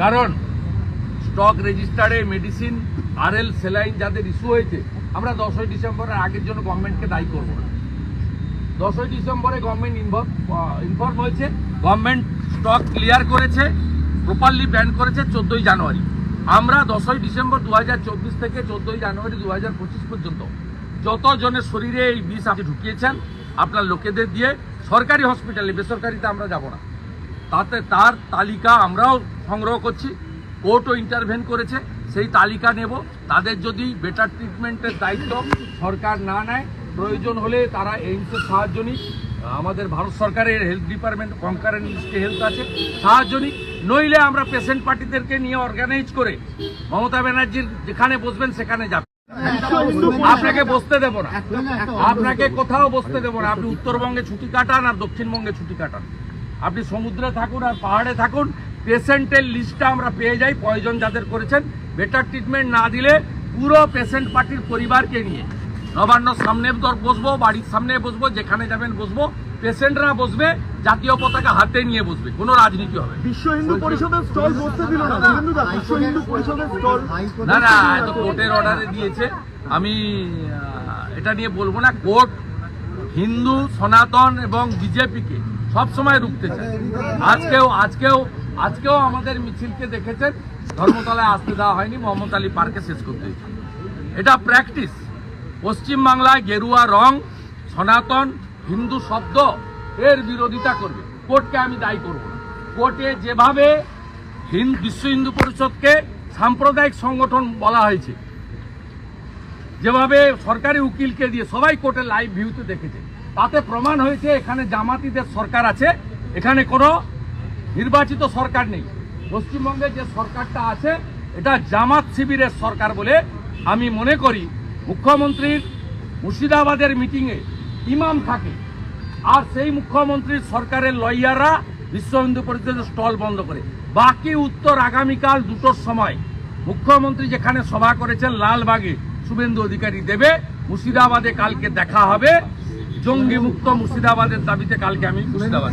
কারণ স্টক রেজিস্টারে medicine, RL saline যাদের ইস্যু হয়েছে, আমরা দশই ডিসেম্বরের আগের জন্য গভর্নমেন্টকে দায়ী করব না। দশই ডিসেম্বরে গভর্নমেন্ট ইনফর্ম হয়েছে। গভর্নমেন্ট স্টক ক্লিয়ার করেছে প্রপারলি ব্যান করেছে চোদ্দোই জানুয়ারি। আমরা দশই ডিসেম্বর দু হাজার চব্বিশ থেকে চোদ্দোই জানুয়ারি দু হাজার পঁচিশ পর্যন্ত যত জনের শরীরে এই বিষ আপনি ঢুকিয়েছেন, আপনার লোকেদের দিয়ে সরকারি হসপিটালে বেসরকারিতে আমরা যাব না। তাতে তার তালিকা আমরাও সংগ্রহ করছি। কোর্টও ইন্টারভেন করেছে, সেই তালিকা নেব। তাদের যদি বেটার ট্রিটমেন্টের দায়িত্ব সরকার না নেয়, প্রয়োজন হলে তারা এইমসের সাহায্য নিক। আমাদের ভারত সরকারের হেলথ ডিপার্টমেন্ট কনকারেন্ট হেলথ আছে, সাহায্য নিক। নইলে আমরা পেশেন্ট পার্টিদেরকে নিয়ে অর্গানাইজ করে মমতা ব্যানার্জির যেখানে বসবেন সেখানে যাবে। আপনাকে বসতে দেব না। আপনাকে কোথাও বসতে দেবো না। আপনি উত্তরবঙ্গে ছুটি কাটান আর দক্ষিণবঙ্গে ছুটি কাটান। আপনি সমুদ্রে থাকুন আর পাহাড়ে থাকুন। পেশেন্টের লিস্টটা আমরা পেয়ে যাই প্রয়োজন যাদের করেছেন। বেটার ট্রিটমেন্ট না দিলে পুরো পেশেন্ট পার্টির পরিবারকে নিয়ে। নবান্ন সামনে দর বসবো বাড়ির সামনে বসবো যেখানে যাবেন বসবো। পেশেন্টরা বসবে জাতীয় পতাকা হাতে নিয়ে বসবে। কোনো রাজনীতি হবে বিশ্ব হিন্দু পরিষদের স্টল বসতে দিল না। বিশ্ব হিন্দু পরিষদের স্টল না না এত কোর্টের অর্ডারে দিয়েছে। আমি এটা নিয়ে বলব না কোর্ট হিন্দু সনাতন এবং বিজেপিকে সবসময় রুখতে চায়। আজকেও আজকেও আজকেও আমাদের মিছিলকে দেখেছেন, ধর্মতলায় আসতে দেওয়া হয়নি, মোহাম্মদ আলী পার্কে শেষ করতে এটা প্র্যাকটিস। পশ্চিমবাংলায় গেরুয়া রং, সনাতন, হিন্দু শব্দ, এর বিরোধিতা করবে। কোর্টকে আমি দায়ী করব না। কোর্টে যেভাবে বিশ্ব হিন্দু পরিষদকে সাম্প্রদায়িক সংগঠন বলা হয়েছে, যেভাবে সরকারি উকিলকে দিয়ে সবাই কোর্টে লাইভ ভিউতে দেখেছে তাতে প্রমাণ হয়েছে, এখানে জামাতিদের সরকার আছে। এখানে কোনো নির্বাচিত সরকার নেই। পশ্চিমবঙ্গে যে সরকারটা আছে, এটা জামাত শিবিরের সরকার বলে আমি মনে করি। মুখ্যমন্ত্রীর মুর্শিদাবাদের মিটিংয়ে ইমাম থাকে। আর সেই মুখ্যমন্ত্রীর সরকারের লয়াররা বিশ্ব হিন্দু পরিষদের স্টল বন্ধ করে। বাকি উত্তর আগামীকাল দুটোর সময় মুখ্যমন্ত্রী যেখানে সভা করেছেন, লালবাগে শুভেন্দু অধিকারী দেবে। মুর্শিদাবাদে কালকে দেখা হবে। জঙ্গি মুক্ত মুর্শিদাবাদের দাবিতে কালকে আমি মুর্শিদাবাদ।